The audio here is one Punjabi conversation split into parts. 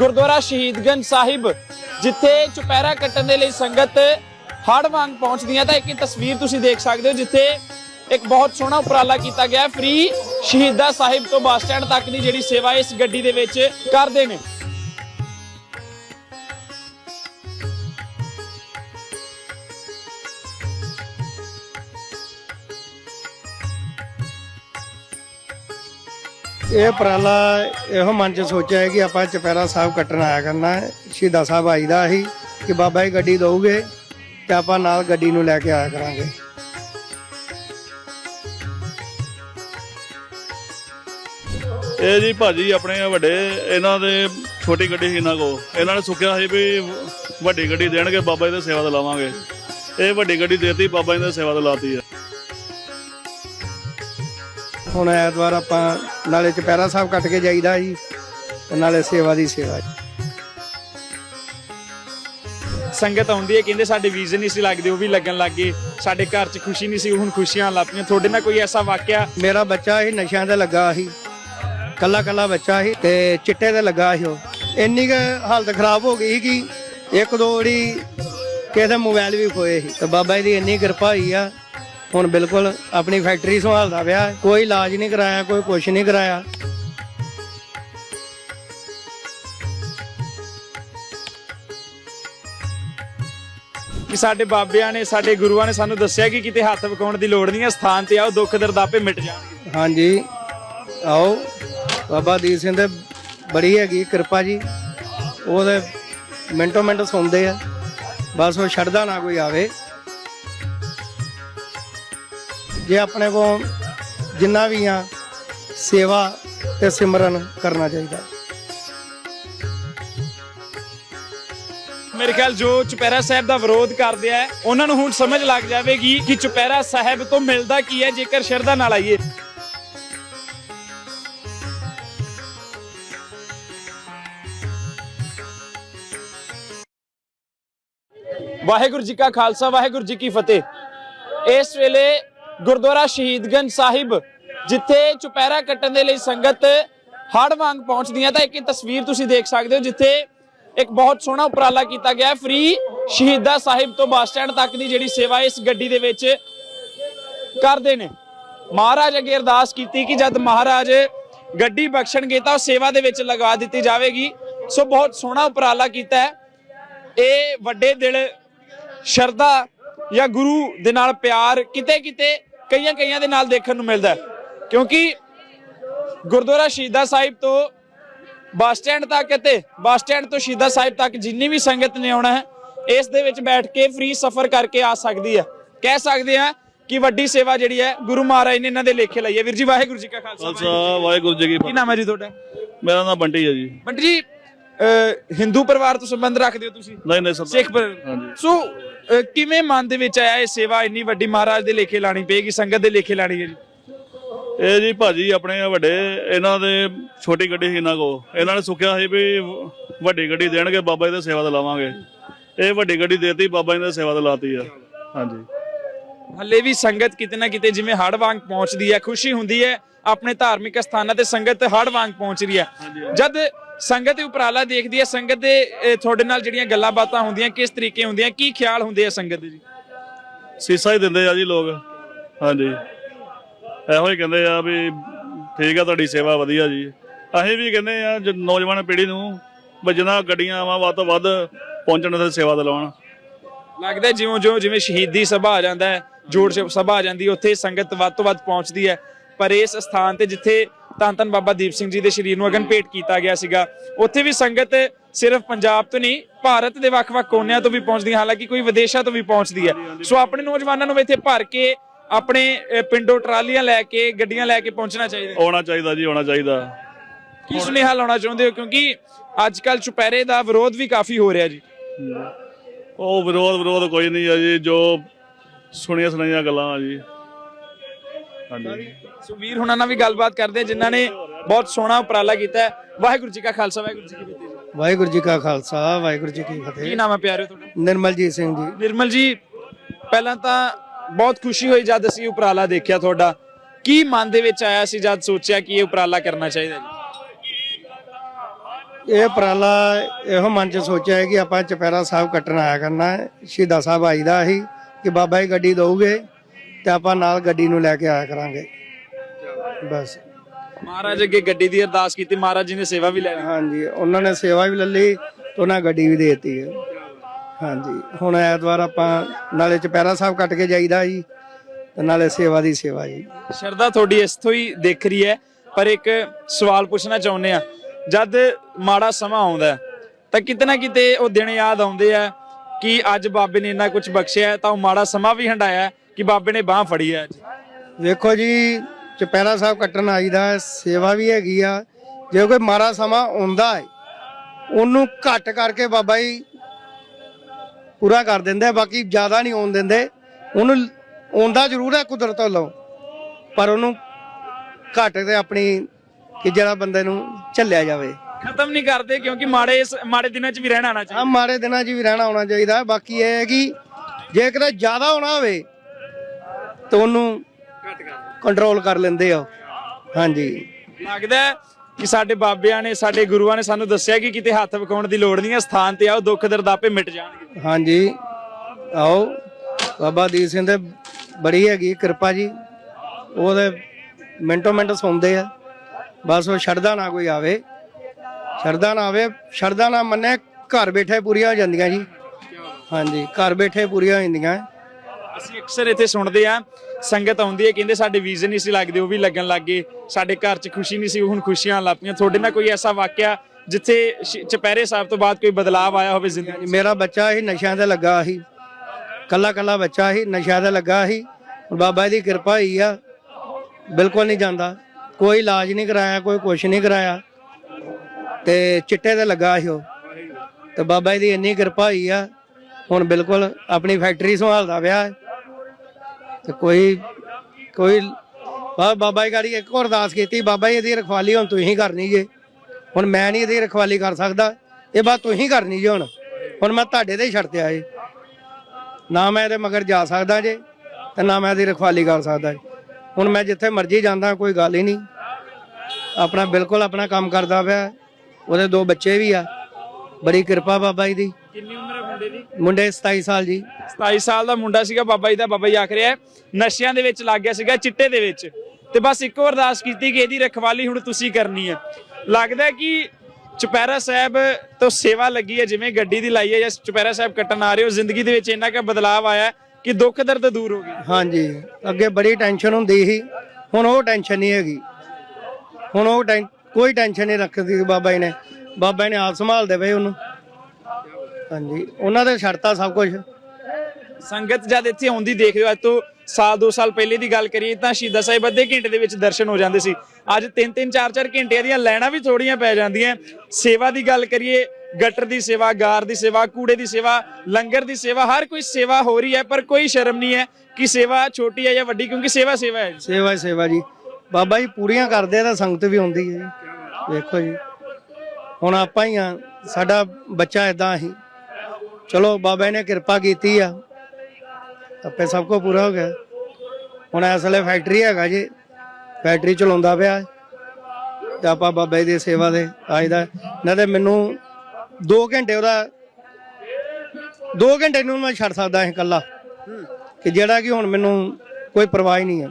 ਗੁਰਦੁਆਰਾ ਸ਼ਹੀਦਗੰਜ ਸਾਹਿਬ, ਜਿੱਥੇ ਚੁਪਹਿਰਾ ਕੱਟਣ ਦੇ ਲਈ ਸੰਗਤ ਹੜ ਵਾਂਗ ਪਹੁੰਚਦੀ ਹੈ, ਤਾਂ ਇੱਕ ਤਸਵੀਰ ਤੁਸੀਂ ਦੇਖ ਸਕਦੇ ਹੋ, ਜਿੱਥੇ ਇੱਕ ਬਹੁਤ ਸੋਹਣਾ ਉਪਰਾਲਾ ਕੀਤਾ ਗਿਆ ਫ੍ਰੀ ਸ਼ਹੀਦਾ ਸਾਹਿਬ ਤੋਂ ਬੱਸ ਸਟੈਂਡ ਤੱਕ ਦੀ ਜਿਹੜੀ ਸੇਵਾ ਇਸ ਗੱਡੀ ਦੇ ਵਿੱਚ ਕਰਦੇ ਨੇ। ਇਹ ਉਪਰਾਲਾ ਇਹੋ ਮਨ ਚ ਸੋਚਿਆ ਹੈ ਕਿ ਆਪਾਂ ਚਪੈਰਾ ਸਾਹਿਬ ਕੱਟਣ ਆਇਆ ਕਰਨਾ ਹੈ। ਸ਼ਹੀਦਾਂ ਸਾਹਿਬ ਆਈਦਾ ਸੀ ਕਿ ਬਾਬਾ ਜੀ ਗੱਡੀ ਦਊਗੇ ਤੇ ਆਪਾਂ ਨਾਲ ਗੱਡੀ ਨੂੰ ਲੈ ਕੇ ਆਇਆ ਕਰਾਂਗੇ। ਇਹ ਜੀ ਭਾਜੀ ਆਪਣੇ ਵੱਡੇ, ਇਹਨਾਂ ਦੇ ਛੋਟੀ ਗੱਡੀ ਸੀ ਇਹਨਾਂ ਕੋ ਇਹਨਾਂ ਨੇ ਸੁੱਖਿਆ ਸੀ ਵੀ ਵੱਡੀ ਗੱਡੀ ਦੇਣਗੇ, ਬਾਬਾ ਜੀ ਦੀ ਸੇਵਾ ਤੇ ਲਾਵਾਂਗੇ। ਇਹ ਵੱਡੀ ਗੱਡੀ ਦੇਤੀ, ਬਾਬਾ ਜੀ ਦੇ ਸੇਵਾ ਤੇ ਲਾਤੀ ਆ। ਹੁਣ ਐਤਵਾਰ ਆਪਾਂ ਨਾਲੇ ਚਪੈਰਾ ਸਾਹਿਬ ਕੱਟ ਕੇ ਜਾਈਦਾ ਜੀ ਤੇ ਨਾਲੇ ਸੇਵਾ ਦੀ ਸੇਵਾ ਜੀ। ਸੰਗਤ ਆਉਂਦੀ ਹੈ ਕਹਿੰਦੇ ਸਾਡੇ ਵੀਜ਼ੇ ਨਹੀਂ ਸੀ ਲੱਗਦੇ ਉਹ ਵੀ ਲੱਗਣ ਲੱਗ ਗਏ। ਸਾਡੇ ਘਰ 'ਚ ਖੁਸ਼ੀ ਨਹੀਂ ਸੀ ਹੁਣ ਖੁਸ਼ੀਆਂ ਲੱਗ ਪਈਆਂ। ਤੁਹਾਡੇ ਨਾਲ ਕੋਈ ਐਸਾ ਵਾਕਿਆ? ਮੇਰਾ ਬੱਚਾ ਹੀ ਨਸ਼ਿਆਂ ਤੇ ਲੱਗਾ ਸੀ। ਕੱਲਾ ਕੱਲਾ ਬੱਚਾ ਸੀ ਤੇ ਚਿੱਟੇ ਤੇ ਲੱਗਾ ਸੀ ਉਹ। ਇੰਨੀ ਕੁ ਹਾਲਤ ਖਰਾਬ ਹੋ ਗਈ ਸੀ ਕਿ ਇੱਕ ਦੋ ਵਾਰੀ ਕਿਸੇ ਦੇ ਮੋਬਾਈਲ ਵੀ ਖੋਏ ਸੀ ਤੇ ਬਾਬਾ ਜੀ ਦੀ ਇੰਨੀ ਕਿਰਪਾ ਹੋਈ ਆ ਹੁਣ ਬਿਲਕੁਲ ਆਪਣੀ ਫੈਕਟਰੀ ਸੰਭਾਲਦਾ ਪਿਆ। ਕੋਈ ਇਲਾਜ ਨਹੀਂ ਕਰਾਇਆ ਕੋਈ ਕੁਛ ਨਹੀਂ ਕਰਾਇਆ। ਕਿ ਸਾਡੇ ਬਾਬਿਆਂ ਨੇ ਸਾਡੇ ਗੁਰੂਆਂ ਨੇ ਸਾਨੂੰ ਦੱਸਿਆ ਕਿ ਕਿਤੇ ਹੱਥ ਵਿਕਾਉਣ ਦੀ ਲੋੜ ਨਹੀਂ ਹੈ। ਸਥਾਨ ਤੇ ਆਓ ਦੁੱਖ ਦਰਦ ਆਪੇ ਮਿਟ ਜਾਣਗੇ। ਹਾਂਜੀ। ਆਓ। ਬਾਬਾ ਦੀਪ ਸਿੰਘ ਦੇ ਬੜੀ ਹੈਗੀ ਕਿਰਪਾ ਜੀ। ਉਹਦੇ ਮਿੰਟੋ ਮਿੰਟ ਸੁਣਦੇ ਆ। ਬਸ ਉਹ ਛੱਡਦਾ ਨਾ ਕੋਈ ਆਵੇ। ਜੇ ਆਪਣੇ ਕੋ ਜਿੰਨਾ ਵੀ ਆ, ਸੇਵਾ ਤੇ ਸਿਮਰਨ ਕਰਨਾ ਚਾਹੀਦਾ। ਮੇਰੇ ਖਿਆਲ ਜੋ ਚੁਪਹਿਰਾ ਸਾਹਿਬ ਦਾ ਵਿਰੋਧ ਕਰਦੇ ਆ, ਉਹਨਾਂ ਨੂੰ ਹੁਣ ਸਮਝ ਲੱਗ ਜਾਵੇਗੀ ਕਿ ਚੁਪਹਿਰਾ ਸਾਹਿਬ ਤੋਂ ਮਿਲਦਾ ਕੀ ਹੈ, ਜੇਕਰ ਸ਼ਰਧਾ ਨਾਲ ਆਈਏ। ਵਾਹਿਗੁਰੂ ਜੀ ਕਾ ਖਾਲਸਾ, ਵਾਹਿਗੁਰੂ ਜੀ ਕੀ ਫਤਿਹ। ਇਸ ਵੇਲੇ ਗੁਰਦੁਆਰਾ ਸ਼ਹੀਦਗੰਜ ਸਾਹਿਬ, ਜਿੱਥੇ ਚੁਪਹਿਰਾ ਕੱਟਣ ਦੇ ਲਈ ਸੰਗਤ ਹੜ ਵਾਂਗ ਪਹੁੰਚਦੀ ਹੈ। ਤਾਂ ਇੱਕ ਤਸਵੀਰ ਤੁਸੀਂ ਦੇਖ ਸਕਦੇ ਹੋ, ਜਿੱਥੇ ਇੱਕ ਬਹੁਤ ਸੋਹਣਾ ਉਪਰਾਲਾ ਕੀਤਾ ਗਿਆ ਫ੍ਰੀ ਸ਼ਹੀਦਾ ਸਾਹਿਬ ਤੋਂ ਬੱਸ ਸਟੈਂਡ ਤੱਕ ਦੀ ਜਿਹੜੀ ਸੇਵਾ ਇਸ ਗੱਡੀ ਦੇ ਵਿੱਚ ਕਰਦੇ ਨੇ। ਮਹਾਰਾਜ ਅੱਗੇ ਅਰਦਾਸ ਕੀਤੀ ਕਿ ਜਦ ਮਹਾਰਾਜ ਗੱਡੀ ਬਖਸ਼ਣਗੇ ਤਾਂ ਉਹ ਸੇਵਾ ਦੇ ਵਿੱਚ ਲਗਾ ਦਿੱਤੀ ਜਾਵੇਗੀ। ਸੋ ਬਹੁਤ ਸੋਹਣਾ ਉਪਰਾਲਾ ਕੀਤਾ ਹੈ। ਇਹ ਵੱਡੇ ਦਿਲ, ਸ਼ਰਧਾ ਜਾਂ ਗੁਰੂ ਦੇ ਨਾਲ ਪਿਆਰ ਕਿਤੇ ਕਿਤੇ ਕਈਆਂ ਕਈਆਂ ਦੇ ਨਾਲ ਦੇਖਣ ਨੂੰ ਮਿਲਦਾ ਹੈ। ਕਿਉਂਕਿ ਗੁਰਦੁਆਰਾ ਸ਼ਹੀਦਾ ਸਾਹਿਬ ਤੋਂ ਬੱਸ ਸਟੈਂਡ ਤੱਕ ਅਤੇ ਬੱਸ ਸਟੈਂਡ ਤੋਂ ਸ਼ਹੀਦਾ ਸਾਹਿਬ ਤੱਕ ਜਿੰਨੀ ਵੀ ਸੰਗਤ ਨੇ ਆਉਣਾ ਹੈ ਇਸ ਦੇ ਵਿੱਚ ਬੈਠ ਕੇ ਫ੍ਰੀ ਸਫ਼ਰ ਕਰਕੇ ਆ ਸਕਦੀ ਹੈ। ਕਹਿ ਸਕਦੇ ਆ ਕਿ ਵੱਡੀ ਸੇਵਾ ਜਿਹੜੀ ਹੈ ਗੁਰੂ ਮਹਾਰਾਜ ਨੇ ਇਹਨਾਂ ਦੇ ਲੇਖੇ ਲਈ ਹੈ। ਵੀਰ ਜੀ ਵਾਹਿਗੁਰੂ ਜੀ ਕਾ ਖਾਲਸਾ ਵਾਹਿਗੁਰੂ ਜੀ ਕੀ ਕੀ ਨਾਮ ਹੈ ਜੀ ਤੁਹਾਡਾ? ਮੇਰਾ ਨਾਮ ਬੰਟੀ ਹੈ ਜੀ। ਬੰਟੀ ਜੀ ਅਹ, ਹਿੰਦੂ ਪਰਿਵਾਰ ਤੋਂ ਸੰਬੰਧ ਰੱਖਦੇ ਹੋ ਤੁਸੀਂ? ਨਹੀਂ ਨਹੀਂ ਸਰ। ਸਿੱਖ ਪਰ ਹਾਂਜੀ। ਸੋ ਅਹ, ਕਿਵੇਂ ਮਨ ਦੇ ਵਿੱਚ ਆਇਆ ਇਹ ਸੇਵਾ? ਇੰਨੀ ਵੱਡੀ ਮਹਾਰਾਜ ਦੇ ਲੇਖੇ ਲਾਣੀ ਪਏਗੀ ਸੰਗਤ ਦੇ ਲੇਖੇ ਲਾਣੀ ਹੈ ਜੀ। ਇਹ ਜੀ ਭਾਜੀ ਆਪਣੇ ਵੱਡੇ ਇਹਨਾਂ ਦੇ ਛੋਟੀ ਗੱਡੀ ਸੀ ਇਹਨਾਂ ਕੋ ਇਹਨਾਂ ਨੇ ਸੁੱਕਿਆ ਸੀ ਵੀ ਵੱਡੀ ਗੱਡੀ ਦੇਣਗੇ ਬਾਬਾ ਜੀ ਦੇ ਸੇਵਾ ਤੇ ਲਾਵਾਂਗੇ। ਇਹ ਵੱਡੀ ਗੱਡੀ ਦੇਤੀ ਬਾਬਾ ਜੀ ਦੇ ਸੇਵਾ ਤੇ ਲਾਤੀ ਆ। ਹਾਂਜੀ। ਹੱਲੇ ਵੀ ਸੰਗਤ ਕਿਤੇ ਨਾ ਕਿਤੇ ਜਿਵੇਂ ਹੜ ਵਾਂਗ ਪਹੁੰਚਦੀ ਹੈ ਖੁਸ਼ੀ ਹੁੰਦੀ ਹੈ ਆਪਣੇ ਧਾਰਮਿਕ ਸਥਾਨਾਂ ਤੇ ਸੰਗਤ ਹੜ ਵਾਂਗ ਪਹੁੰਚ ਰਹੀ ਹੈ ਜਦ ਸੰਗਤ ਇਹ ਉਪਰਾਲਾ ਦੇਖਦੀ ਹੈ ਸੰਗਤ ਦੇ ਤੁਹਾਡੇ ਨਾਲ ਜਿਹੜੀਆਂ ਗੱਲਾਂ ਬਾਤਾਂ ਹੁੰਦੀਆਂ ਕਿਸ ਤਰੀਕੇ ਹੁੰਦੀਆਂ ਕੀ ਖਿਆਲ ਹੁੰਦੇ ਆ ਸੰਗਤ ਦੇ ਜੀ? ਸੀਸਾ ਹੀ ਦਿੰਦੇ ਆ ਜੀ ਲੋਕ ਹਾਂਜੀ। ਇਹੋ ਹੀ ਕਹਿੰਦੇ ਆ ਵੀ ਠੀਕ ਆ ਤੁਹਾਡੀ ਸੇਵਾ ਵਧੀਆ ਜੀ। ਅਸੀਂ ਵੀ ਕਹਿੰਦੇ ਆ ਜ- ਨੌਜਵਾਨ ਪੀੜ੍ਹੀ ਨੂੰ ਵੀ ਜਿੰਨਾ ਗੱਡੀਆਂ ਆਵਾਂ ਵੱਧ ਤੋਂ ਵੱਧ ਪਹੁੰਚਣ ਤੇ ਸੇਵਾ ਤੇ ਲਾਉਣ ਲੱਗਦਾ ਜਿਉਂ ਜਿਉਂ ਜਿਵੇਂ ਸ਼ਹੀਦੀ ਸਭਾ ਆ ਜਾਂਦਾ ਹੈ ਜੋੜ ਸਭਾ ਆ ਜਾਂਦੀ ਉੱਥੇ ਸੰਗਤ ਵੱਧ ਤੋਂ ਵੱਧ ਪਹੁੰਚਦੀ ਹੈ। ਪਰ ਇਸ ਸਥਾਨ ਤੇ ਜਿੱਥੇ ਧੰਨ ਧੰਨ ਬਾਬਾ ਦੀਪ ਸਿੰਘ ਜੀ ਦੇ ਸ਼ਰੀਰ ਨੂੰ ਅਗਨ ਭੇਟ ਕੀਤਾ ਗਿਆ ਸੀਗਾ। ਉੱਥੇ ਵੀ ਸੰਗਤ ਸਿਰਫ ਪੰਜਾਬ ਤੋਂ ਨਹੀਂ ਭਾਰਤ ਦੇ ਵੱਖ-ਵੱਖ ਕੋਨਿਆਂ ਤੋਂ ਵੀ ਪਹੁੰਚਦੀ ਹੈ। ਹਾਲਾਂਕਿ ਕੋਈ ਵਿਦੇਸ਼ਾਂ ਤੋਂ ਵੀ ਪਹੁੰਚਦੀ ਹੈ। ਸੋ ਆਪਣੇ ਨੌਜਵਾਨਾਂ ਨੂੰ ਇੱਥੇ ਭਰ ਕੇ ਆਪਣੇ ਪਿੰਡੋਂ ਟਰਾਲੀਆਂ ਲੈ ਕੇ ਗੱਡੀਆਂ ਲੈ ਕੇ ਪਹੁੰਚਣਾ ਚਾਹੀਦਾ ਹੈ। ਆਉਣਾ ਚਾਹੀਦਾ ਜੀ ਆਉਣਾ ਚਾਹੀਦਾ। ਕੀ ਸੁਨੇਹਾ ਲਾਉਣਾ ਚਾਹੁੰਦੇ ਹੋ? ਕਿਉਂਕਿ ਅੱਜ ਕੱਲ ਚੁਪਹਿਰੇ ਦਾ ਵਿਰੋਧ ਵੀ ਕਾਫੀ ਹੋ ਰਿਹਾ ਜੀ। ਉਹ ਵਿਰੋਧ ਵਿਰੋਧ ਕੋਈ ਨਹੀਂ ਆ ਜੀ ਜੋ ਸੁਣੀਆਂ ਸੁਣਾਈਆਂ ਗੱਲਾਂ ਆ ਜੀ। ਹਾਂਜੀ। ਸੋ ਵੀਰ ਹੁਣਾਂ ਨਾਲ ਵੀ ਗੱਲਬਾਤ ਕਰਦੇ ਹਾਂ, ਜਿਨ੍ਹਾਂ ਨੇ ਬਹੁਤ ਸੋਹਣਾ ਉਪਰਾਲਾ ਕੀਤਾ ਹੈ। ਵਾਹਿਗੁਰੂ ਜੀ ਕਾ ਖਾਲਸਾ ਵਾਹਿਗੁਰੂ ਜੀ ਕੀ ਫਤਿਹ ਜੀ। ਵਾਹਿਗੁਰੂ ਜੀ ਕਾ ਖਾਲਸਾ ਵਾਹਿਗੁਰੂ ਜੀ ਕੀ ਕੀ ਫਤਿਹ ਨਾਮ ਹੈ ਪਿਆਰਿਓ ਤੁਹਾਡਾ? ਨਿਰਮਲਜੀਤ ਸਿੰਘ ਜੀ। ਨਿਰਮਲ ਜੀ ਪਹਿਲਾਂ ਤਾਂ ਬਹੁਤ ਖੁਸ਼ੀ ਹੋਈ ਜਦ ਅਸੀਂ ਉਪਰਾਲਾ ਦੇਖਿਆ ਤੁਹਾਡਾ। ਕੀ ਮਨ ਦੇ ਵਿੱਚ ਆਇਆ ਸੀ ਜਦ ਸੋਚਿਆ ਕਿ ਇਹ ਉਪਰਾਲਾ ਕਰਨਾ ਚਾਹੀਦਾ ਜੀ? ਇਹ ਉਪਰਾਲਾ ਇਹੋ ਮਨ ਚ ਸੋਚਿਆ ਹੈ ਕਿ ਆਪਾਂ ਚਪੈਰਾ ਸਾਹਿਬ ਕੱਟਣ ਆਇਆ ਕਰਨਾ ਹੈ। ਸ਼ਹੀਦਾਂ ਸਾਹਿਬ ਆਈਦਾ ਸੀ ਕਿ ਬਾਬਾ ਜੀ ਗੱਡੀ ਦਊਗੇ ਤੇ ਆਪਾਂ ਨਾਲ ਗੱਡੀ ਨੂੰ ਲੈ ਕੇ ਆਇਆ ਕਰਾਂਗੇ। ਬਸ। ਮਹਾਰਾਜ ਅੱਗੇ ਗੱਡੀ ਦੀ ਅਰਦਾਸ ਕੀਤੀ ਮਹਾਰਾਜ ਜੀ ਨੇ ਸੇਵਾ ਵੀ ਲੈ ਲਈ। ਹਾਂਜੀ ਉਹਨਾਂ ਨੇ ਸੇਵਾ ਵੀ ਲੱਲੀ ਤੇ ਉਹਨਾਂ ਗੱਡੀ ਵੀ ਦੇਤੀ ਹੈ। ਹਾਂਜੀ ਹੁਣ ਐਤਵਾਰ ਆਪਾਂ ਨਾਲੇ ਚਪੈਰਾ ਸਾਹਿਬ ਕੱਟ ਕੇ ਜਾਈਦਾ ਜੀ ਤੇ ਨਾਲੇ ਸੇਵਾ ਦੀ ਸੇਵਾ ਜੀ। ਸ਼ਰਧਾ ਤੁਹਾਡੀ ਇਸ ਤੋਂ ਹੀ ਦਿਖ ਰਹੀ ਹੈ ਪਰ ਇੱਕ ਸਵਾਲ ਪੁੱਛਣਾ ਚਾਹੁੰਦੇ ਆ ਜਦ ਮਾੜਾ ਸਮਾਂ ਆਉਂਦਾ ਤਾਂ ਕਿਤੇ ਨਾ ਕਿਤੇ ਉਹ ਦਿਨ ਯਾਦ ਆਉਂਦੇ ਆ ਕਿ ਅੱਜ ਬਾਬੇ ਨੇ ਇੰਨਾ ਕੁਝ ਬਖਸ਼ਿਆ ਤਾਂ ਉਹ ਮਾੜਾ ਸਮਾਂ ਵੀ ਹੰਡਾਇਆ ਕਿ ਬਾਬੇ ਨੇ ਬਾਹ ਫੜੀ ਹੈ ਅੱਜ। ਵੇਖੋ ਜੀ ਚਪੈਰਾ ਸਾਹਿਬ ਕੱਟਣ ਆਈਦਾ ਹੈ, ਸੇਵਾ ਵੀ ਹੈਗੀ ਆ। ਜੇ ਕੋਈ ਮਾਰਾ ਸਮਾਂ ਆਉਂਦਾ ਹੈ ਉਹਨੂੰ ਘੱਟ ਕਰਕੇ ਬਾਬਾ ਜੀ ਪੂਰਾ ਕਰ ਦਿੰਦੇ ਬਾਕੀ ਜ਼ਿਆਦਾ ਨਹੀਂ ਆਉਣ ਦਿੰਦੇ। ਉਹਨੂੰ ਆਉਂਦਾ ਜ਼ਰੂਰ ਹੈ ਕੁਦਰਤ ਵੱਲੋਂ ਪਰ ਉਹਨੂੰ ਘੱਟ ਤੇ ਆਪਣੀ ਕਿ ਜਿਹੜਾ ਬੰਦੇ ਨੂੰ ਝੱਲਿਆ ਜਾਵੇ। ਖਤਮ ਨਹੀਂ ਕਰਦੇ ਕਿਉਂਕਿ ਮਾੜੇ ਮਾੜੇ ਦਿਨਾਂ 'ਚ ਵੀ ਰਹਿਣਾ ਆਣਾ ਚਾਹੀਦਾ ਮਾੜੇ ਦਿਨਾਂ 'ਚ ਵੀ ਰਹਿਣਾ ਆਉਣਾ ਚਾਹੀਦਾ। ਹੈ। ਬਾਕੀ ਇਹ ਹੈ ਕਿ ਜੇ ਕਿਤੇ ਜ਼ਿਆਦਾ ਹੋਣਾ ਹੋਵੇ ਤਾਂ ਉਹਨੂੰ ਕੰਟਰੋਲ ਕਰ ਲੈਂਦੇ ਆ ਹਾਂਜੀ। ਲੱਗਦਾ ਹੈ ਕਿ ਸਾਡੇ ਬਾਬਿਆਂ ਨੇ ਸਾਡੇ ਗੁਰੂਆਂ ਨੇ ਸਾਨੂੰ ਦੱਸਿਆ ਕਿ ਕਿਤੇ ਹੱਥ ਵਿਖਾਉਣ ਦੀ ਲੋੜ ਨਹੀਂ ਹੈ ਸਥਾਨ ਤੇ ਆਓ ਦੁੱਖ ਦਰਦ ਆਪੇ ਮਿਟ ਜਾਣਗੇ। ਹਾਂਜੀ। ਆਓ। ਬਾਬਾ ਦੀਪ ਸਿੰਘ ਦੇ ਬੜੀ ਹੈਗੀ ਕਿਰਪਾ ਜੀ। ਉਹਦੇ ਮਿੰਟੋ ਮਿੰਟ ਸੁਣਦੇ ਆ। ਬਸ ਉਹ ਛੱਡਦਾ ਨਾ ਕੋਈ ਆਵੇ। ਛੱਡਦਾ ਨਾ ਆਵੇ। ਛੱਡਦਾ ਨਾ ਮੰਨੇ ਘਰ ਬੈਠੇ ਪੂਰੀਆਂ ਹੋ ਜਾਂਦੀਆਂ ਜੀ। ਹਾਂਜੀ ਘਰ ਬੈਠੇ ਪੂਰੀਆਂ ਹੋ ਜਾਂਦੀਆਂ। ਅਸੀਂ ਅਕਸਰ ਇੱਥੇ ਸੁਣਦੇ ਆ, ਸੰਗਤ ਆਉਂਦੀ ਹੈ, ਕਹਿੰਦੇ ਸਾਡੇ ਵੀਜ਼ੇ ਨਹੀਂ ਸੀ ਲੱਗਦੇ, ਉਹ ਵੀ ਲੱਗਣ ਲੱਗ ਗਏ। ਸਾਡੇ ਘਰ 'ਚ ਖੁਸ਼ੀ ਨਹੀਂ ਸੀ ਹੁਣ ਖੁਸ਼ੀਆਂ ਆਉਣ ਤੁਹਾਡੇ ਨਾਲ ਕੋਈ ਐਸਾ ਵਾਕਿਆ ਜਿੱਥੇ ਸ਼- ਚੁਪਹਿਰੇ ਸਾਹਿਬ ਤੋਂ ਬਾਅਦ ਕੋਈ ਬਦਲਾਅ ਆਇਆ ਹੋਵੇ ਜ਼ਿੰਦਗੀ 'ਚ? ਮੇਰਾ ਬੱਚਾ ਹੀ ਨਸ਼ਿਆਂ ਤੇ ਲੱਗਾ ਸੀ। ਕੱਲਾ ਕੱਲਾ ਬੱਚਾ ਹੀ ਨਸ਼ਿਆਂ ਤੇ ਲੱਗਾ ਸੀ। ਹੁਣ ਬਾਬਾ ਜੀ ਦੀ ਕਿਰਪਾ ਹੋਈ ਆ, ਬਿਲਕੁਲ ਨਹੀਂ ਜਾਂਦਾ। ਕੋਈ ਇਲਾਜ ਨਹੀਂ ਕਰਾਇਆ, ਕੋਈ ਕੁਛ ਨਹੀਂ ਕਰਾਇਆ। ਤੇ ਚਿੱਟੇ ਤੇ ਲੱਗਾ ਸੀ ਉਹ। ਤੇ ਬਾਬਾ ਜੀ ਦੀ ਇੰਨੀ ਕਿਰਪਾ ਹੋਈ ਆ, ਹੁਣ ਬਿਲਕੁਲ ਆਪਣੀ ਫੈਕਟਰੀ ਸੰਭਾਲਦਾ ਪਿਆ। ਹੈ। ਤੇ ਕੋਈ ਕੋਈ, ਬਾ- ਬਾਬਾ ਜੀ ਗਾੜੀ ਇੱਕ ਹੋਰ ਅਰਦਾਸ ਕੀਤੀ, ਬਾਬਾ ਜੀ ਇਹਦੀ ਰਖਵਾਲੀ ਹੁਣ ਤੁਸੀਂ ਕਰਨੀ ਜੇ। ਹੁਣ ਮੈਂ ਨਹੀਂ ਇਹਦੀ ਰਖਵਾਲੀ ਕਰ ਸਕਦਾ। ਇਹ ਬਾਤ ਤੁਸੀਂ ਕਰਨੀ ਜੇ ਹੁਣ। ਹੁਣ ਮੈਂ ਤੁਹਾਡੇ ਤੇ ਹੀ ਛੱਡ ਛੱਡਤਿਆ ਏ ਨਾ ਮੈਂ ਇਹਦੇ ਮਗਰ ਜਾ ਸਕਦਾ ਜੇ ਤੇ ਨਾ ਮੈਂ ਇਹਦੀ ਰਖਵਾਲੀ ਕਰ ਸਕਦਾ ਜੀ। ਹੁਣ ਮੈਂ ਜਿੱਥੇ ਮਰਜ਼ੀ ਜਾਂਦਾ, ਕੋਈ ਗੱਲ ਹੀ ਨਹੀਂ। ਆਪਣਾ ਬਿਲਕੁਲ ਆਪਣਾ ਕੰਮ ਕਰਦਾ ਪਿਆ। ਉਹਦੇ ਦੋ ਬੱਚੇ ਵੀ ਆ। ਬੜੀ ਕਿਰਪਾ ਬਾਬਾ ਜੀ ਦੀ। ਕਿੰਨੀ ਉਮਰ ਮੁੰਡੇ ਦੀ? ਮੁੰਡੇ 27 ਸਾਲ ਜੀ। 27 ਸਾਲ ਦਾ ਮੁੰਡਾ ਸੀਗਾ ਬਾਬਾ ਜੀ ਦਾ ਬਾਬਾ ਜੀ ਆਖ ਰਿਹਾ ਨਸ਼ਿਆਂ ਦੇ ਵਿੱਚ ਲੱਗ ਗਿਆ ਸੀਗਾ ਚਿੱਟੇ ਦੇ ਵਿੱਚ। ਤੇ ਬਸ ਇੱਕੋ ਅਰਦਾਸ ਕੀਤੀ ਕਿ ਇਹਦੀ ਰਖਵਾਲੀ ਹੁਣ ਤੁਸੀਂ ਕਰਨੀ ਹੈ। ਲੱਗਦਾ ਕਿ ਚੁਪਹਿਰਾ ਸਾਹਿਬ ਤੋਂ ਸੇਵਾ ਲੱਗੀ ਹੈ ਜਿਵੇਂ ਗੱਡੀ ਦੀ ਲਾਈ ਹੈ ਜਾਂ ਚੁਪਹਿਰਾ ਸਾਹਿਬ ਕੱਟਣ ਆ ਰਹੇ ਹੋ ਜ਼ਿੰਦਗੀ ਦੇ ਵਿੱਚ ਇੰਨਾ ਕੁ ਬਦਲਾਅ ਆਇਆ ਕਿ ਦੁੱਖ ਦਰਦ ਦੂਰ ਹੋ ਗਈ ਹਾਂਜੀ ਅੱਗੇ ਬੜੀ ਟੈਨਸ਼ਨ ਹੁੰਦੀ ਸੀ ਹੁਣ ਉਹ ਟੈਨਸ਼ਨ ਨਹੀਂ ਹੈਗੀ। ਹੁਣ ਉਹ ਕੋਈ ਟੈਨਸ਼ਨ ਨਹੀਂ ਰੱਖਦੀ ਬਾਬਾ ਜੀ ਨੇ। ਬਾਬਾ ਜੀ ਨੇ ਆਪ ਸੰਭਾਲਦੇ ਪਏ ਉਹਨੂੰ। ਹਾਂਜੀ। ਉਹਨਾਂ ਦੇ ਛੱਡਤਾ ਸਭ ਕੁਝ ਸੰਗਤ ਜਦ ਇੱਥੇ ਆਉਂਦੀ ਦੇਖਦੇ ਹੋ ਅੱਜ ਤੋਂ ਸਾਲ ਦੋ ਸਾਲ ਪਹਿਲੇ ਦੀ ਗੱਲ ਕਰੀਏ ਤਾਂ ਸ਼ਹੀਦਾਂ ਸਾਹਿਬ ਅੱਧੇ ਘੰਟੇ ਦੇ ਵਿੱਚ ਦਰਸ਼ਨ ਹੋ ਜਾਂਦੇ ਸੀ। ਅੱਜ 3-3 4-4 ਘੰਟਿਆਂ ਦੀਆਂ ਲਾਈਨਾਂ ਵੀ ਥੋੜੀਆਂ ਪੈ ਜਾਂਦੀਆਂ। ਸੇਵਾ ਦੀ ਗੱਲ ਕਰੀਏ ਗਟਰ ਦੀ ਸੇਵਾ ਗਾਰ ਦੀ ਸੇਵਾ ਕੂੜੇ ਦੀ ਸੇਵਾ ਲੰਗਰ ਦੀ ਸੇਵਾ ਹਰ ਕੋਈ ਸੇਵਾ ਹੋ ਰਹੀ ਹੈ ਪਰ ਕੋਈ ਸ਼ਰਮ ਨਹੀਂ ਹੈ ਕਿ ਸੇਵਾ ਛੋਟੀ ਹੈ ਜਾਂ ਵੱਡੀ ਕਿਉਂਕਿ ਸੇਵਾ ਸੇਵਾ ਹੈ। ਸੇਵਾ ਹੀ ਸੇਵਾ ਜੀ। ਬਾਬਾ ਜੀ ਪੂਰੀਆਂ ਕਰਦੇ ਆ ਤਾਂ ਸੰਗਤ ਵੀ ਆਉਂਦੀ ਹੈ ਜੀ। ਵੇਖੋ ਜੀ। ਹੁਣ ਆਪਾਂ ਹੀ ਆ ਸਾਡਾ ਬੱਚਾ ਇਦਾਂ ਹੀ ਚਲੋ ਬਾਬਾ ਜੀ ਨੇ ਕਿਰਪਾ ਕੀਤੀ ਆ। ਆਪੇ ਸਭ ਕੁਝ ਪੂਰਾ ਹੋ ਗਿਆ। ਹੁਣ ਇਸ ਵੇਲੇ ਫੈਕਟਰੀ ਹੈਗਾ ਜੀ। ਫੈਕਟਰੀ ਚਲਾਉਂਦਾ ਪਿਆ। ਤੇ ਆਪਾਂ ਬਾਬਾ ਜੀ ਦੀ ਸੇਵਾ ਦੇ ਆਇਦਾ ਨਾ ਤੇ ਮੈਨੂੰ 2 ਘੰਟੇ ਉਹਦਾ 2 ਘੰਟੇ ਨੂੰ ਮੈਂ ਛੱਡ ਸਕਦਾ ਸੀ ਇਕੱਲਾ। ਕਿ ਜਿਹੜਾ ਕਿ ਹੁਣ ਮੈਨੂੰ ਕੋਈ ਪਰਵਾਹ ਹੀ ਨਹੀਂ ਹੈ।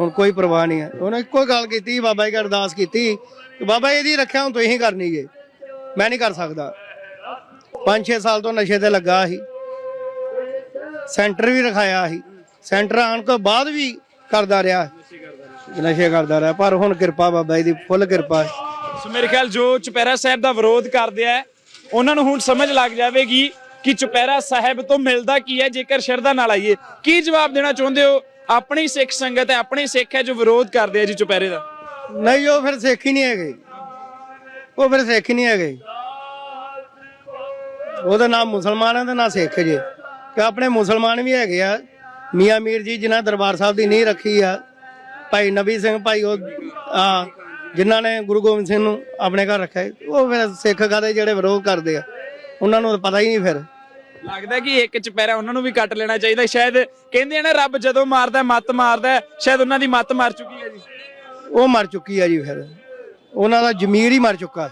ਹੁਣ ਕੋਈ ਪਰਵਾਹ ਨਹੀਂ ਹੈ। ਉਹਨੇ ਇੱਕੋ ਗੱਲ ਕੀਤੀ, ਬਾਬਾ ਜੀ ਅਰਦਾਸ ਕੀਤੀ। ਕਿ ਬਾਬਾ ਜੀ ਇਹਦੀ ਰੱਖਿਆ ਹੁਣ ਤੁਸੀਂ ਕਰਨੀ ਜੇ। ਮੈਂ ਨਹੀਂ ਕਰ ਸਕਦਾ। 5-6 ਸਾਲ ਤੋਂ ਨਸ਼ੇ ਤੇ ਲੱਗਾ ਸੀ। ਸੈਂਟਰ ਵੀ ਰਖਾਇਆ ਸੀ। ਸੈਂਟਰ ਆਉਣ ਤੋਂ ਬਾਅਦ ਵੀ ਕਰਦਾ ਰਿਹਾ ਨਸ਼ੇ ਕਰਦਾ ਰਿਹਾ। ਪਰ ਹੁਣ ਕਿਰਪਾ ਬਾਬਾ ਜੀ ਦੀ ਫੁੱਲ ਕਿਰਪਾ ਸੋ ਮੇਰੇ ਖਿਆਲ ਜੋ ਚੁਪਹਿਰਾ ਸਾਹਿਬ ਦਾ ਵਿਰੋਧ ਕਰਦੇ ਆ ਉਹਨਾਂ ਨੂੰ ਹੁਣ ਸਮਝ ਲੱਗ ਜਾਵੇਗੀ ਕਿ ਚੁਪਹਿਰਾ ਸਾਹਿਬ ਤੋਂ ਮਿਲਦਾ ਕੀ ਹੈ ਜੇਕਰ ਸ਼ਰਧਾ ਨਾਲ ਆਈਏ। ਕੀ ਜਵਾਬ ਦੇਣਾ ਚਾਹੁੰਦੇ ਹੋ? ਆਪਣੀ ਸਿੱਖ ਸੰਗਤ ਹੈ ਆਪਣੀ ਸਿੱਖ ਹੈ ਜੋ ਵਿਰੋਧ ਕਰਦੇ ਆ ਜੀ ਚੁਪਹਿਰੇ ਦਾ। ਨਹੀਂ ਉਹ ਫਿਰ ਸਿੱਖ ਹੀ ਨਹੀਂ ਹੈਗੇ। ਉਹ ਫਿਰ ਸਿੱਖ ਹੀ ਨਹੀਂ ਹੈਗੇ। ਉਹਦਾ ਨਾਮ ਮੁਸਲਮਾਨ ਹੈ ਤੇ ਨਾ ਸਿੱਖ ਜੇ। ਕਿ ਆਪਣੇ ਮੁਸਲਮਾਨ ਵੀ ਹੈਗੇ ਆ। ਮੀਆਂ ਮੀਰ ਜੀ ਜਿਨ੍ਹਾਂ ਦਰਬਾਰ ਸਾਹਿਬ ਦੀ ਨੀਂਹ ਰੱਖੀ ਆ ਭਾਈ ਨਬੀ ਸਿੰਘ ਭਾਈ ਉਹ ਆ ਜਿਨ੍ਹਾਂ ਨੇ ਗੁਰੂ ਗੋਬਿੰਦ ਸਿੰਘ ਨੂੰ ਆਪਣੇ ਘਰ ਰੱਖਿਆ। ਉਹ ਫਿਰ ਸਿੱਖ ਕਾਦੇ ਜਿਹੜੇ ਵਿਰੋਧ ਕਰਦੇ ਆ। ਉਹਨਾਂ ਨੂੰ ਪਤਾ ਹੀ ਨਹੀਂ ਫਿਰ। ਲੱਗਦਾ ਕਿ ਇੱਕ ਚੁਪਹਿਰਾ ਉਹਨਾਂ ਨੂੰ ਵੀ ਕੱਟ ਲੈਣਾ ਚਾਹੀਦਾ। ਸ਼ਾਇਦ ਕਹਿੰਦੇ ਆ ਨਾ ਰੱਬ ਜਦੋਂ ਮਾਰਦਾ ਮੱਤ ਮਾਰਦਾ ਸ਼ਾਇਦ ਉਹਨਾਂ ਦੀ ਮੱਤ ਮਾਰ ਚੁੱਕੀ ਹੈ ਜੀ। ਉਹ ਮਰ ਚੁੱਕੀ ਆ ਜੀ ਫਿਰ। ਉਹਨਾਂ ਦਾ ਜ਼ਮੀਰ ਹੀ ਮਰ ਚੁੱਕਾ।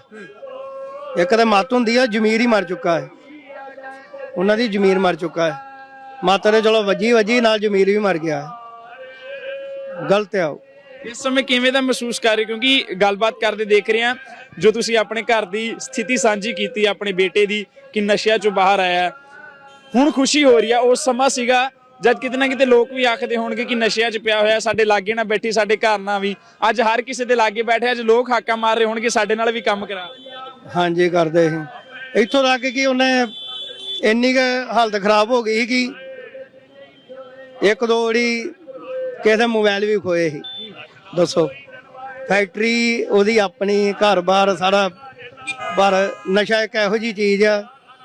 ਇੱਕ ਤਾਂ ਮੱਤ ਹੁੰਦੀ ਆ, ਜ਼ਮੀਰ ਹੀ ਮਰ ਚੁੱਕਾ ਹੈ। ਉਹਨਾਂ ਦੀ ਜ਼ਮੀਰ ਮਰ ਚੁੱਕਾ ਹੈ। ਮੱਤ ਤੇ ਚਲੋ ਵੱਜੀ ਵੱਜੀ, ਨਾਲ ਜ਼ਮੀਰ ਵੀ ਮਰ ਗਿਆ ਹੈ। ਗਲਤ ਹੈ ਉਹ। ਇਸ ਸਮੇਂ ਕਿਵੇਂ ਦਾ ਮਹਿਸੂਸ ਕਰ ਰਹੇ ਕਿਉਂਕਿ ਗੱਲਬਾਤ ਕਰਦੇ ਦੇਖ ਰਹੇ ਹਾਂ, ਜੋ ਤੁਸੀਂ ਆਪਣੇ ਘਰ ਦੀ ਸਥਿਤੀ ਸਾਂਝੀ ਕੀਤੀ, ਆਪਣੇ ਬੇਟੇ ਦੀ, ਕਿ ਨਸ਼ਿਆਂ ਚੋਂ ਬਾਹਰ ਆਇਆ ਹੁਣ ਖੁਸ਼ੀ ਹੋ ਰਹੀ ਆ ਉਸ ਸਮਾਂ ਸੀਗਾ, ਜਦ ਕਿਤੇ ਨਾ ਕਿਤੇ ਲੋਕ ਵੀ ਆਖਦੇ ਹੋਣਗੇ ਕਿ ਨਸ਼ਿਆਂ 'ਚ ਪਿਆ ਹੋਇਆ, ਸਾਡੇ ਲਾਗੇ ਨਾ ਬੈਠੀ, ਸਾਡੇ ਘਰ ਨਾ ਵੀ। ਅੱਜ ਹਰ ਕਿਸੇ ਦੇ ਲਾਗੇ ਬੈਠੇ, ਅੱਜ ਲੋਕ ਹਾਕਾ ਮਾਰ ਰਹੇ ਹੋਣਗੇ, ਸਾਡੇ ਨਾਲ ਵੀ ਕੰਮ ਕਰਾ। ਹਾਂਜੀ, ਕਰਦੇ ਸੀ। ਇੱਥੋਂ ਤੱਕ ਕਿ ਉਹਨੇ ਇੰਨੀ ਕੁ ਹਾਲਤ ਖਰਾਬ ਹੋ ਗਈ ਸੀ ਕਿ ਇੱਕ ਦੋ ਵਾਰੀ ਕਿਸੇ ਦੇ ਮੋਬਾਈਲ ਵੀ ਖੋਏ ਸੀ। ਦੱਸੋ, ਫੈਕਟਰੀ ਉਹਦੀ ਆਪਣੀ ਘਰ-ਬਾਰ ਸਾਰਾ ਪਰ ਨਸ਼ਾ ਇੱਕ ਇਹੋ ਜੀ ਚੀਜ਼ ਆ,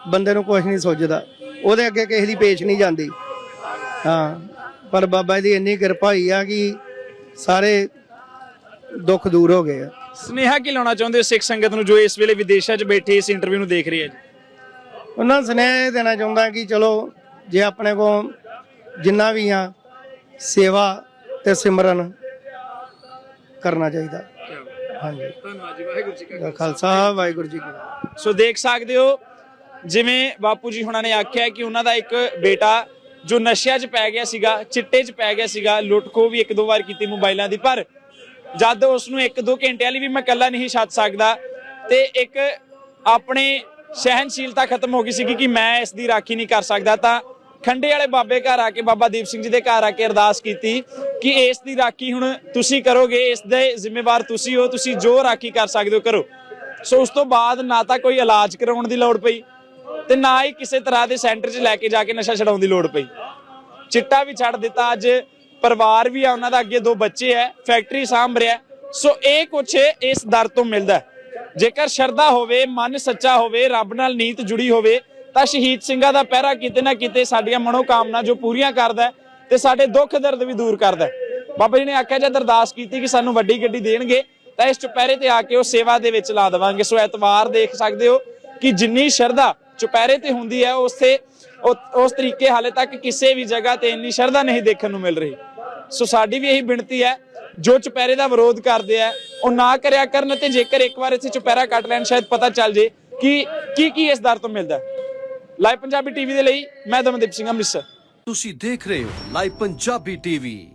ਬੰਦੇ ਨੂੰ ਕੁਝ ਨਹੀਂ ਸੋਚਦਾ ਉਹਦੇ ਅੱਗੇ ਕਿਸੇ ਦੀ ਪੇਸ਼ ਨਹੀਂ ਜਾਂਦੀ। ਹਾਂ, ਪਰ ਬਾਬਾ ਜੀ ਦੀ ਇੰਨੀ ਕਿਰਪਾ ਹੋਈ ਆ ਕਿ ਸਾਰੇ ਦੁੱਖ ਦੂਰ ਹੋ ਗਏ ਆ। ਸਨੇਹਾ ਕੀ ਲਾਉਣਾ ਚਾਹੁੰਦੇ ਹੋ ਸਿੱਖ ਸੰਗਤ ਨੂੰ ਜੋ ਇਸ ਵੇਲੇ ਵਿਦੇਸ਼ਾਂ 'ਚ ਬੈਠੇ ਇਸ ਇੰਟਰਵਿਊ ਨੂੰ ਦੇਖ ਰਹੀ ਹੈ ਜੀ? ਉਹਨਾਂ ਨੂੰ ਸੁਨੇਹਾ ਇਹ ਦੇਣਾ ਚਾਹੁੰਦਾ ਕਿ ਚਲੋ ਜੇ ਆਪਣੇ ਕੋ ਜਿੰਨਾ ਵੀ ਆ ਸੇਵਾ ਤੇ ਸਿਮਰਨ ਕਰਨਾ ਚਾਹੀਦਾ। ਹਾਂਜੀ। ਧੰਨਵਾਦ ਜੀ ਵਾਹਿਗੁਰੂ ਜੀ ਦਾ ਖਾਲਸਾ। ਵਾਹਿਗੁਰੂ ਜੀ ਕੀ ਫਤਿਹ। ਸੋ ਦੇਖ ਸਕਦੇ ਹੋ ਜਿਵੇਂ ਬਾਪੂ ਜੀ ਹੁਣਾਂ ਨੇ ਆਖਿਆ ਕਿ ਉਹਨਾਂ ਦਾ ਇੱਕ ਬੇਟਾ ਜੋ ਨਸ਼ਿਆਂ 'ਚ ਪੈ ਗਿਆ ਸੀਗਾ ਚਿੱਟੇ 'ਚ ਪੈ ਗਿਆ ਸੀਗਾ ਲੁੱਟਖੋ ਵੀ ਇੱਕ ਦੋ ਵਾਰ ਕੀਤੀ ਮੋਬਾਈਲਾਂ ਦੀ ਪਰ ਜਦ ਉਸ ਨੂੰ ਇੱਕ ਦੋ ਘੰਟਿਆਂ ਲਈ ਵੀ ਮੈਂ ਇਕੱਲਾ ਨਹੀਂ ਛੱਡ ਸਕਦਾ ਤੇ ਇੱਕ ਆਪਣੇ ਸਹਿਨਸ਼ੀਲਤਾ ਖਤਮ ਹੋ ਗਈ ਸੀਗੀ ਕਿ ਮੈਂ ਇਸ ਦੀ ਰਾਖੀ ਨਹੀਂ ਕਰ ਸਕਦਾ, ਤਾਂ ਖੰਡੇ ਵਾਲੇ ਬਾਬੇ ਘਰ ਆ ਕੇ ਬਾਬਾ ਦੀਪ ਸਿੰਘ ਜੀ ਦੇ ਘਰ ਆ ਕੇ ਅਰਦਾਸ ਕੀਤੀ ਕਿ ਇਸ ਦੀ ਰਾਖੀ ਹੁਣ ਤੁਸੀਂ ਕਰੋਗੇ, ਇਸ ਦੇ ਜ਼ਿੰਮੇਵਾਰ ਤੁਸੀਂ ਹੋ, ਤੁਸੀਂ ਜੋ ਰਾਖੀ ਕਰ ਸਕਦੇ ਹੋ ਕਰੋ। ਸੋ ਉਸ ਤੋਂ ਬਾਅਦ ਨਾ ਤਾਂ ਕੋਈ ਇਲਾਜ ਕਰਾਉਣ ਦੀ ਲੋੜ ਪਈ ਤੇ ਨਾ ਹੀ ਕਿਸੇ ਤਰ੍ਹਾਂ ਦੇ ਸੈਂਟਰ 'ਚ ਲੈ ਕੇ ਜਾ ਕੇ ਨਸ਼ਾ ਛਡਾਉਣ ਦੀ ਲੋੜ ਪਈ। ਚਿੱਟਾ ਵੀ ਛੱਡ ਦਿੱਤਾ, ਅੱਜ ਪਰਿਵਾਰ ਵੀ ਆ, ਉਹਨਾਂ ਦਾ ਅੱਗੇ ਦੋ ਬੱਚੇ ਐ ਫੈਕਟਰੀ ਸਾਂਭ ਰਿਹਾ। ਸੋ ਇਹ ਕੁਛ ਇਸ ਦਰ ਤੋਂ ਮਿਲਦਾ ਜੇਕਰ ਸ਼ਰਧਾ ਹੋਵੇ, ਮਨ ਸੱਚਾ ਹੋਵੇ, ਰੱਬ ਨਾਲ ਨੀਤ ਜੁੜੀ ਹੋਵੇ, ਤਾਂ ਸ਼ਹੀਦ ਸਿੰਘਾਂ ਦਾ ਪਹਿਰਾ ਕਿਤੇ ਨਾ ਕਿਤੇ ਸਾਡੀਆਂ ਮਨੋਕਾਮਨਾ ਜੋ ਪੂਰੀਆਂ ਕਰਦਾ ਤੇ ਸਾਡੇ ਦੁੱਖ ਦਰਦ ਵੀ ਦੂਰ ਕਰਦਾ ਬਾਬਾ ਜੀ ਨੇ ਆਖਿਆ, ਜਦ ਅਰਦਾਸ ਕੀਤੀ ਕਿ ਸਾਨੂੰ ਵੱਡੀ ਗੱਡੀ ਦੇਣਗੇ, ਤਾਂ ਇਸ ਚੁਪਹਿਰੇ ਤੇ ਆ ਕੇ ਉਹ ਸੇਵਾ ਦੇ ਵਿੱਚ ਲਾ ਦੇਵਾਂਗੇ। ਸੋ ਐਤਵਾਰ ਦੇਖ ਸਕਦੇ ਹੋ ਕਿ ਜਿੰਨੀ ਸ਼ਰਧਾ ਚੁਪਹਿਰੇ ਤੇ ਹੁੰਦੀ ਹੈ, ਉਸੇ ਉਹ- ਉਸ ਤਰੀਕੇ ਹਾਲੇ ਤੱਕ ਕਿਸੇ ਵੀ ਜਗ੍ਹਾ ਤੇ ਇੰਨੀ ਸ਼ਰਧਾ ਨਹੀਂ ਦੇਖਣ ਨੂੰ ਮਿਲ ਰਹੀ। ਸੋ ਸਾਡੀ ਵੀ ਇਹੀ ਬੇਨਤੀ ਹੈ, ਜੋ ਚੁਪਹਿਰੇ ਦਾ ਵਿਰੋਧ ਕਰਦੇ ਆ, ਉਹ ਨਾ ਕਰਿਆ ਕਰਨ ਤੇ ਜੇਕਰ ਇੱਕ ਵਾਰ ਇੱਥੇ ਚੁਪਹਿਰਾ ਕੱਟ ਲੈਣ ਸ਼ਾਇਦ ਪਤਾ ਚੱਲ ਜੇ ਕਿ ਕੀ ਕੀ ਇਸ ਦਰ ਤੋਂ ਮਿਲਦਾ ਲਾਈਵ ਪੰਜਾਬੀ ਟੀਵੀ ਦੇ ਲਈ ਮੈਂ ਦਮਨਦੀਪ ਸਿੰਘ ਅੰਮ੍ਰਿਤਸਰ। ਤੁਸੀਂ ਦੇਖ ਰਹੇ ਹੋ ਲਾਈਵ ਪੰਜਾਬੀ ਟੀਵੀ।